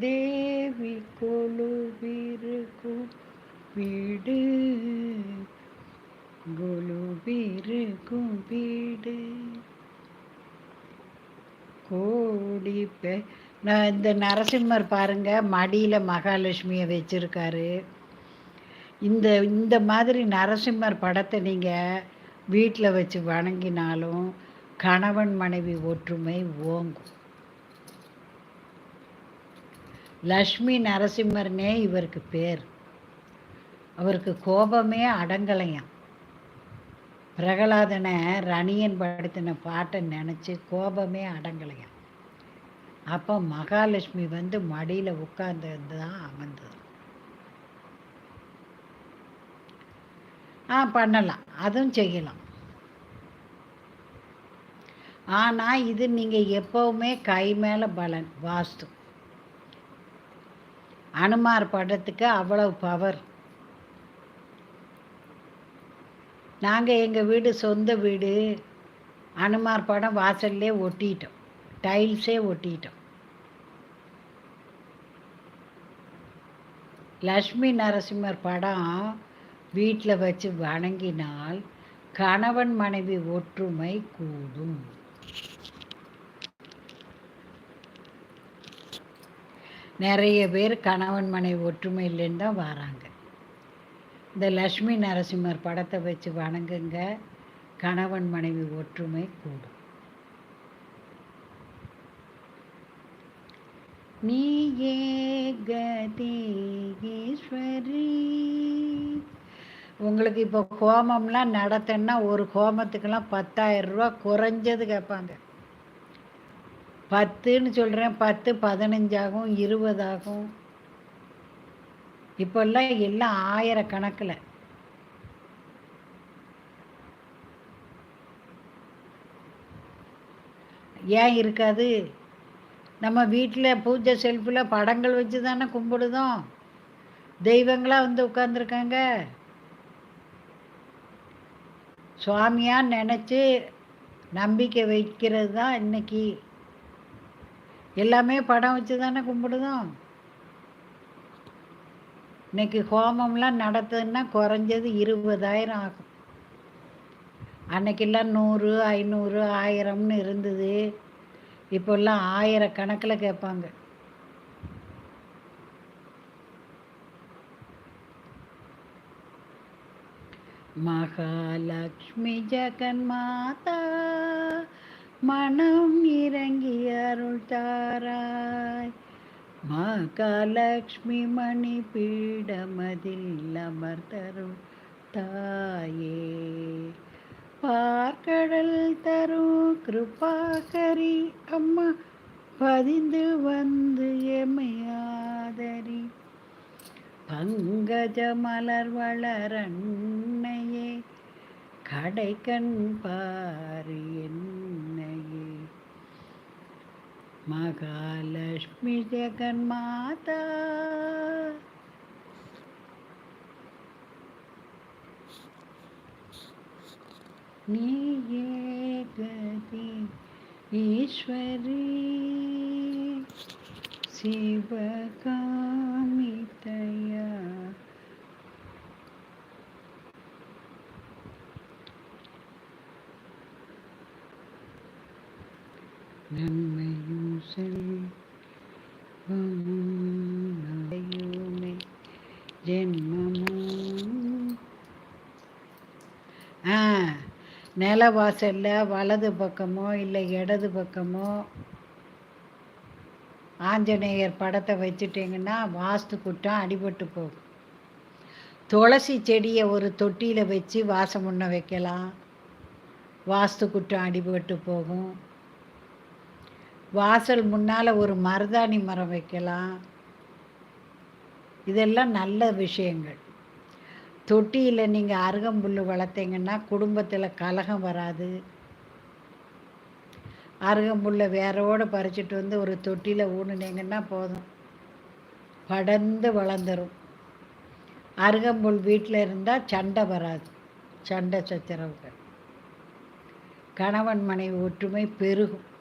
தேவி கொலுவிருக்கும் வீடு. கொலுவிருக்கும் வீடு. கோடி பே நான் இந்த நரசிம்மர் பாருங்க மடியில் மகாலட்சுமியை வச்சிருக்காரு. இந்த இந்த மாதிரி நரசிம்மர் படத்தை நீங்கள் வீட்டில் வச்சு வணங்கினாலும் கணவன் மனைவி ஒற்றுமை ஓங்கும். லக்ஷ்மி நரசிம்மர்னே இவருக்கு பேர். அவருக்கு கோபமே அடங்கலையாம். பிரகலாதனை ரணியன் படுத்தின பாட்டை நினச்சி கோபமே அடங்கலையாம். அப்போ மகாலட்சுமி வந்து மடியில் உட்கார்ந்து தான் அமர்ந்தது. ஆ பண்ணலாம். அதுவும் செய்யலாம். ஆனால் இது நீங்கள் எப்போவுமே கை மேலே பலன் வாஸ்து. அனுமார் படத்துக்கு அவ்வளவு பவர் நாங்கள் எங்கள் வீடு சொந்த வீடு அனுமார் படம் வாசல்லே ஒட்டிட்டோம். டைல்ஸே ஒட்டிட்டோம். லக்ஷ்மி நரசிம்மர் படம் வீட்டில் வச்சு வணங்கினால் கணவன் மனைவி ஒற்றுமை கூடும். நிறைய பேர் கணவன் மனைவி ஒற்றுமை இல்லைன்னு தான் வராங்க. இந்த லக்ஷ்மி நரசிம்மர் படத்தை வச்சு வணங்குங்க. கணவன் மனைவி ஒற்றுமை கூடும். நீயே கதீஸ்வரி உங்களுக்கு இப்போ ஹோமம்லாம் நடத்தினா ஒரு ஹோமத்துக்கெல்லாம் பத்தாயிரம் ரூபா குறைஞ்சது கேட்பாங்க. பத்துன்னு சொல்கிறேன் பத்து பதினஞ்சாகும் இருபதாகும். இப்போல்லாம் எல்லாம் ஆயிரக்கணக்கில். ஏன் இருக்காது? நம்ம வீட்டில் பூஜை செல்ஃபில் படங்கள் வச்சு தானே கும்பிடுதோம். தெய்வங்களாக வந்து உட்காந்துருக்காங்க சுவாமியாக நினச்சி நம்பிக்கை வைக்கிறது தான் இன்னைக்கு. எல்லாமே படம் வச்சு தானே கும்பிடுதோம்? இன்னைக்கு ஹோமம்லாம் நடத்துதுன்னா குறைஞ்சது இருபதாயிரம் ஆகும். அன்னைக்கெல்லாம் நூறு ஐநூறு ஆயிரம்னு இருந்தது. இப்போல்லாம் ஆயிரக்கணக்கில் கேட்பாங்க. மகாலட்சுமி ஜெகன் மாதா மனம் இறங்கி அருள்தாராய். மகாலட்சுமி மணி பீடமதில் அமர்தருள் தாயே பார்க்கடல் தரும் கிருபாகரி அம்மா பதிந்து வந்து எமையாதரி பங்கஜ மலர் வளரண்ணையே கடை கண் பாரு என்னையே மகாலட்சுமி ஜெகன் மாதா நீயே கதி ஈஸ்வரி சிவகாமிதயா நன்மையும் ஜென்மமும். ஆ நில வாசலில் வலது பக்கமோ இல்லை இடது பக்கமோ? ஆஞ்சநேயர் படத்தை வச்சுட்டிங்கன்னா வாஸ்து குட்டம் அடிபட்டு போகும். துளசி செடியை ஒரு தொட்டியில் வச்சு வாசம் முன்ன வைக்கலாம். வாஸ்து குட்டம் அடிபட்டு போகும். வாசல் முன்னால் ஒரு மருதாணி மரம் வைக்கலாம். இதெல்லாம் நல்ல விஷயங்கள். தொட்டியில் நீங்கள் அருகம்புல் வளர்த்தீங்கன்னா குடும்பத்தில் கலகம் வராது. அருகம்புல்லை வேரோடு பறிச்சிட்டு வந்து ஒரு தொட்டியில் ஊனுனீங்கன்னா போதும். படர்ந்து வளர்ந்துடும் அருகம்புல் வீட்டில் இருந்தால் சண்டை வராது. சண்டை சச்சரவுகள். கணவன் மனைவி ஒற்றுமை பெருகும்.